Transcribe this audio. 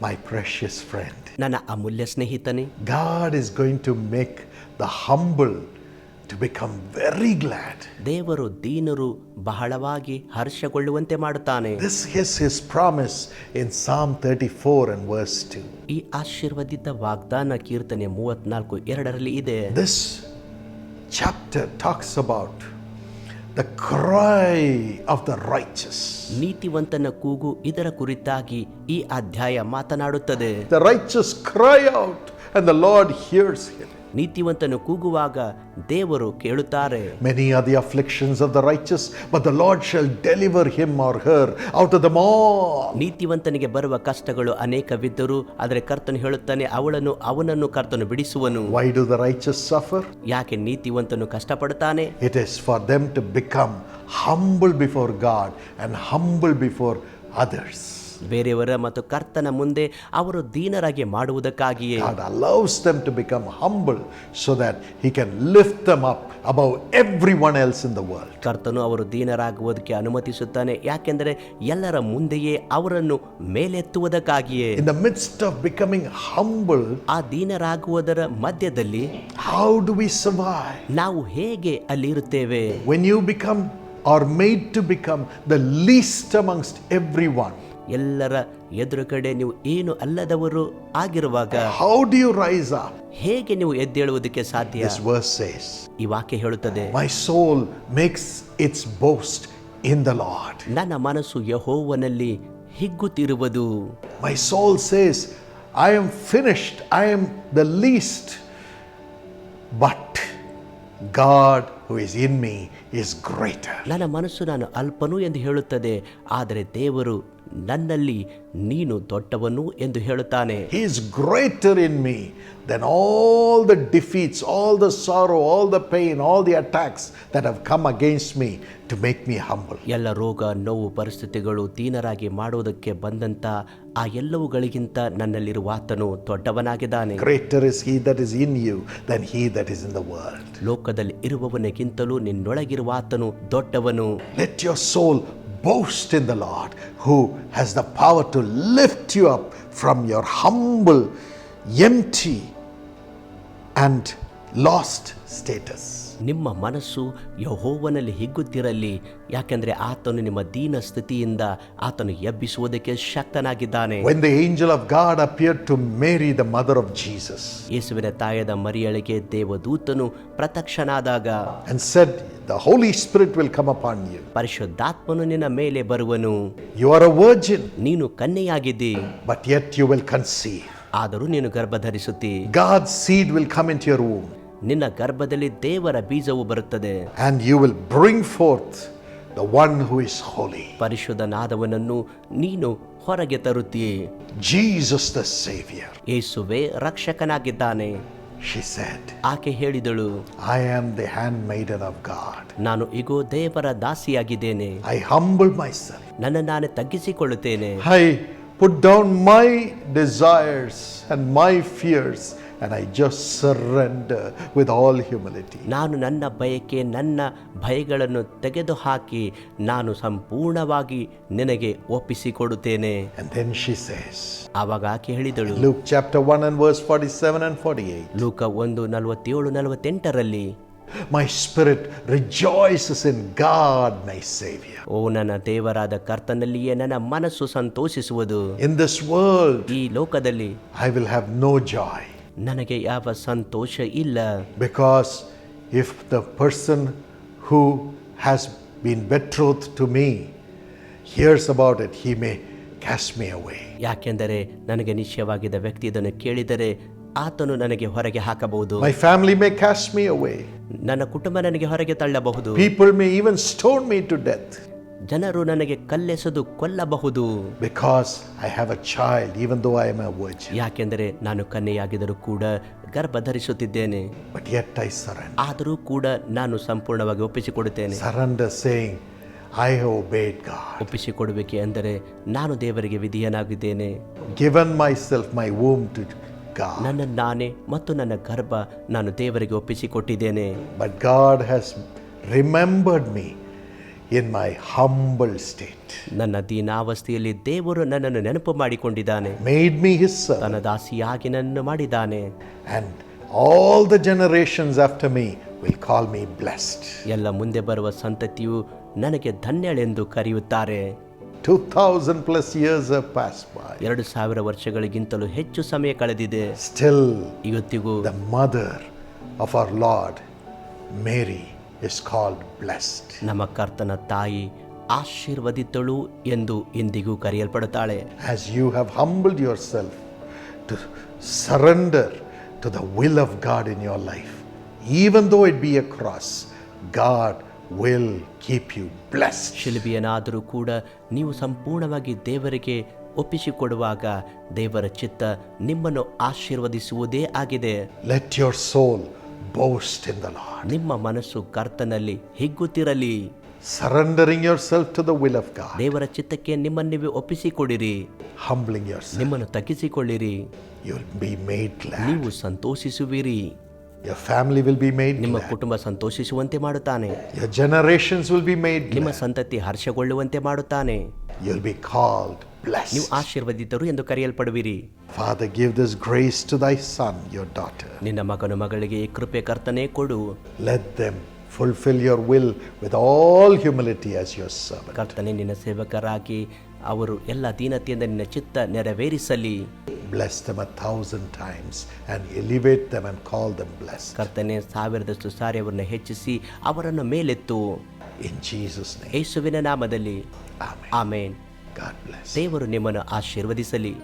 my precious friend, ನನ್ನ ಅಮೂಲ್ಯ ಸ್ನೇಹಿತನೇ God is going to make the humble to become very glad. ದೇವರು ದೀನರು ಬಹಳವಾಗಿ ಹರ್ಷಗೊಳ್ಳುವಂತೆ ಮಾಡುತ್ತಾನೆ This is his promise in Psalm 34 and verse 2. ಈ ಆಶೀರ್ವದಿತ ವಾಗ್ದಾನ ಕೀರ್ತನೆ ಮೂವತ್ನಾಲ್ಕು ಎರಡರಲ್ಲಿ ಇದೆ This chapter talks about the cry of the righteous. ನೀತಿವಂತನ ಕೂಗು ಇದರ ಕುರಿತಾಗಿ ಈ ಅಧ್ಯಾಯ ಮಾತನಾಡುತ್ತದೆ The righteous cry out, and the Lord hears him. ನೀತಿವಂತನು ಕೂಗುವಾಗ ದೇವರು ಕೇಳುತ್ತಾರೆ Many are the afflictions of the righteous, but the Lord shall deliver him or her out of them all. ನೀತಿವಂತನಿಗೆ ಬರುವ ಕಷ್ಟಗಳು ಅನೇಕವಿದ್ದರು ಆದರೆ ಕರ್ತನು ಹೇಳುತ್ತಾನೆ ಅವಳನ್ನು ಅವನನ್ನು ಕರ್ತನು ಬಿಡಿಸುವನು Why do the righteous suffer? ಯಾಕೆ ನೀತಿವಂತನು ಕಷ್ಟಪಡುತ್ತಾನೆ It is for them to become humble before God and humble before others. ಬೇರೆಯವರ ಮತ್ತು ಕರ್ತನ ಮುಂದೆ ಅವರು ದೀನರಾಗಿ ಮಾಡುವುದಕ್ಕಾಗಿಯೇ God allows them to become humble so that He can lift them up above everyone else in the world. ಕರ್ತನು ಅವರು ದೀನರಾಗುವುದಕ್ಕೆ ಅನುಮತಿಸುತ್ತಾನೆ ಯಾಕೆಂದರೆ ಎಲ್ಲರ ಮುಂದೆಯೇ ಅವರನ್ನು ಮೇಲೆತ್ತುವುದಕ್ಕಾಗಿಯೇ In the midst of becoming humble, ಆ ದೀನರಾಗುವುದರ ಮಧ್ಯದಲ್ಲಿ how do we survive? ನಾವು ಹೇಗೆ ಅಲ್ಲಿರುತ್ತೇವೆ When you become or made to become the least amongst everyone, ಎಲ್ಲರ ಎದುರುಗಡೆ ನೀವು ಏನು ಅಲ್ಲದವರು ಆಗಿರುವಾಗ how do you rise up? ಹೇಗೆ ನೀವು ಎದ್ದೇಳುವುದಕ್ಕೆ ಸಾಧ್ಯ This verse says, ಈ ವಾಕ್ಯ ಹೇಳುತ್ತದೆ my soul makes its boast in the Lord. ನನ್ನ ಮನಸ್ಸು ಯಹೋವನಲ್ಲಿ ಹಿಗ್ಗುತ್ತಿರುವುದು my soul says I am finished I am the least but God who is in me is greater. ನನ್ನ ಮನಸ್ಸು ನಾನು ಅಲ್ಪನು ಎಂದು ಹೇಳುತ್ತದೆ ಆದರೆ ದೇವರು ನನ್ನಲ್ಲಿ ನೀನು ದೊಡ್ಡವನು ಎಂದು ಹೇಳುತ್ತಾನೆ. He is greater in me than all the defeats all the sorrow all the pain, all the attacks that have come against me to make me humble ಎಲ್ಲ ರೋಗ ನೋವು ಪರಿಸ್ಥಿತಿಗಳು ದೀನರಾಗಿ ಮಾಡುವುದಕ್ಕೆ ಬಂದಂತ ಆ ಎಲ್ಲವುಗಳಿಗಿಂತ ನನ್ನಲ್ಲಿರುವ ಆತನು ದೊಡ್ಡವನಾಗಿದ್ದಾನೆ. Greater is He that is in you than He that is in the world ಲೋಕದಲ್ಲಿ ಇರುವವನಿಗಿಂತಲೂ ನಿನ್ನೊಳಗಿರುವ ಆತನು ದೊಡ್ಡವನು. Let your soul boast in the Lord, who has the power to lift you up from your humble, empty, and lost status. ನಿಮ್ಮ ಮನಸ್ಸು ಯಹೋವನಲ್ಲಿ ಹಿಗ್ಗುತ್ತಿರಲಿ ಯಾಕೆಂದರೆ ಆತನು ನಿಮ್ಮ ದೀನ ಸ್ಥಿತಿಯಿಂದ ಆತನು ಎಬ್ಬಿಸುವುದಕ್ಕೆ ಶಕ್ತನಾಗಿದ್ದಾನೆ When the angel of God appeared to Mary, the mother of Jesus, ಯೇಸುವಿನ ತಾಯದ ಮರಿಯಳಿಗೆ ದೇವದೂತನು ಪ್ರತ್ಯಕ್ಷನಾದಾಗ and said, The Holy Spirit will come upon you. ಪರಿಶುದ್ಧಾತ್ಮನು ನಿನ್ನ ಮೇಲೆ ಬರುವನು You are a virgin, ನೀನು ಕನ್ಯೆಯಾಗಿದ್ದಿ but yet you will conceive. ಆದರೂ ನೀನು ಗರ್ಭಧರಿಸುತ್ತಿ God's seed will come into your womb, ನಿನ್ನ ಗರ್ಭದಲ್ಲಿ ದೇವರ ಬೀಜವು ಬರುತ್ತದೆ and you will bring forth the one who is holy, ಪರಿಶುದ್ಧನಾದವನನ್ನು ನೀನು ಹೊರಗೆ ತರುತ್ತೀ Jesus the Savior. ಯೇಸುವೆ ರಕ್ಷಕನಾಗಿದ್ದಾನೆ She said, ಆಕೆ ಹೇಳಿದಳು I am the handmaiden of God. ನಾನು ಇಗೋ ದೇವರ ದಾಸಿಯಾಗಿದ್ದೇನೆ I humble myself. ನನ್ನ ನಾನೇ ತಗ್ಗಿಸಿಕೊಳ್ಳುತ್ತೇನೆ I put down my desires and my fears and I just surrender with all humility. ನಾನು ನನ್ನ ಬಯಕೆ ನನ್ನ ಭಯಗಳನ್ನು ತೆಗೆದುಹಾಕಿ ನಾನು ಸಂಪೂರ್ಣವಾಗಿ ನಿನಗೆ ಒಪ್ಪಿಸಿಕೊಡುತ್ತೇನೆ And then she says, ಆವಾಗ ಆಕೆ ಹೇಳಿದಳು Luke chapter 1 and verse 47 and 48, ಲೂಕ ಒಂದು ನಲವತ್ತೇಳು ನಲವತ್ತೆಂಟರಲ್ಲಿ My spirit rejoices in God, my Savior. ಓ ನನ್ನ ದೇವರಾದ ಕರ್ತನಲ್ಲಿಯೇ ನನ್ನ ಮನಸ್ಸು ಸಂತೋಷಿಸುವುದು In this world, ಈ ಲೋಕದಲ್ಲಿ I will have no joy ನನಗೆ ಯಾವ ಸಂತೋಷ ಇಲ್ಲ because if the person who has been betrothed to me hears about it, he may cast me away. ಯಾಕೆಂದರೆ ನನಗೆ ನಿಶ್ಚಯವಾಗಿದ್ದ ವ್ಯಕ್ತಿ ಇದನ್ನು ಕೇಳಿದರೆ ಆತನು ನನಗೆ ಹೊರಗೆ ಹಾಕಬಹುದು My family may cast me away. ನನ್ನ ಕುಟುಂಬ ನನಗೆ ಹೊರಗೆ ತಳ್ಳಬಹುದು People may even stone me to death ಜನರು ನನಗೆ ಕಲ್ಲೆಸೆದು ಕೊಲ್ಲಬಹುದು. Because I have a child even though I am a virgin ಯಾಕೆಂದರೆ ನಾನು ಕನ್ನೆಯಾಗಿದ್ದರೂ ಕೂಡ ಗರ್ಭ ಧರಿಸುತ್ತಿದ್ದೇನೆ ಬಟ್ ಯೆಟ್ ಐ ಸರೆಂಡರ್ ಆದರೂ ಕೂಡ ನಾನು ಸಂಪೂರ್ಣವಾಗಿ ಒಪ್ಪಿಸಿಕೊಡುತ್ತೇನೆ. Surrender saying I have obeyed God ಒಪ್ಪಿಸಿಕೊಡಬೇಕು ಅಂದರೆ ನಾನು ದೇವರಿಗೆ ವಿಧಿಯನಾಗಿದ್ದೇನೆ. Given myself my womb to ನನ್ನ ನಾನೇ ಮತ್ತು ನನ್ನ ಗರ್ಭ ನಾನು ದೇವರಿಗೆ ಒಪ್ಪಿಸಿಕೊಟ್ಟಿದ್ದೇನೆ. But God has remembered me in my humble state, ನನ್ನ ದೀನಾವಸ್ಥೆಯಲ್ಲಿ ದೇವರು ನನ್ನನ್ನು ನೆನಪು ಮಾಡಿಕೊಂಡಿದ್ದಾನೆ made me his servant, ತನ್ನ ದಾಸಿಯಾಗಿ ನನ್ನನ್ನು ಮಾಡಿದ್ದಾನೆ and all the generations after me will call me blessed. ಎಲ್ಲ ಮುಂದೆ ಬರುವ ಸಂತತಿಯು ನನಗೆ ಧನ್ಯಳೆಂದು ಕರೆಯುತ್ತಾರೆ 2000 plus years have passed by. ಎರಡು ಸಾವಿರ ವರ್ಷಗಳಿಗಿಂತಲೂ ಹೆಚ್ಚು ಸಮಯ ಕಳೆದಿದೆ Still, ಇವತ್ತಿಗೂ the mother of our Lord, Mary, is called blessed. ನಮ್ಮ ಕರ್ತನ ತಾಯಿ ಆಶೀರ್ವದಿತಳು ಎಂದು ಇಂದಿಗೂ ಕರೆಯಲ್ಪಡುತ್ತಾಳೆ As you have humbled yourself to surrender to the will of God in your life, even though it be a cross, God will keep you blessed. ಶಿಲ್ಬಿಯನಾದರೂ ಕೂಡ ನೀವು ಸಂಪೂರ್ಣವಾಗಿ ದೇವರಿಗೆ ಒಪ್ಪಿಸಿಕೊಡುವಾಗ ದೇವರ ಚಿತ್ತ ನಿಮ್ಮನ್ನು ಆಶೀರ್ವದಿಸುವುದೇ ಆಗಿದೆ Let your soul boast in the Lord, ನಿಮ್ಮ ಮನಸ್ಸು ಕರ್ತನಲ್ಲಿ ಹಿಗ್ಗುತ್ತಿರಲಿ surrendering yourself to the will of God, ದೇವರ ಚಿತ್ತಕ್ಕೆ ನಿಮ್ಮನ್ನು ನೀವು ಒಪ್ಪಿಸಿಕೊಡಿರಿ humbling yourself. ನಿಮ್ಮನ್ನು ತಗ್ಗಿಸಿಕೊಳ್ಳಿರಿ You'll be made glad. ನೀವು ಸಂತೋಷಿಸುವಿರಿ Your family will be made ನಿಮ್ಮ. ಕುಟುಂಬ ಸಂತೋಷಿಸುವಂತೆ ಮಾಡುತ್ತಾನೆ Your generations will be made ನಿಮ್ಮ. ಸಂತತಿ ಹರ್ಷಗೊಳ್ಳುವಂತೆ ಮಾಡುತ್ತಾನೆ You'll be called blessed. ನೀವು. ಆಶೀರ್ವದಿತರು ಎಂದು ಕರೆಯಲ್ಪಡುವಿರಿ Father, give this grace to thy son, your daughter. ನಿನ್ನ ಮಗನು ಮಗಳಿಗೆ ಈ ಕೃಪೆ ಕರ್ತನೆ ಕೊಡು Let them fulfill your will with all humility as your servant. ಕರ್ತನೆ ನಿನ್ನ ಸೇವಕರಾಗಿ ಅವರು ಎಲ್ಲ ದೀನತೆಯಿಂದ ನಿನ್ನ ಚಿತ್ತ ನೆರವೇರಿಸಲಿ bless them a thousand times and elevate them and call them blessed. ಕರ್ತನೆ ಸಾವಿರದಷ್ಟು ಸಾರಿ ಅವರನ್ನು ಹೆಚ್ಚಿಸಿ ಅವರನ್ನು ಮೇಲೆತ್ತು ಇನ್ ಜೀಸಸ್. ಯೇಸುವಿನ ನಾಮದಲ್ಲಿ. ಆಮೇನ್ God bless. ದೇವರು ನಿಮ್ಮನ್ನು ಆಶೀರ್ವದಿಸಲಿ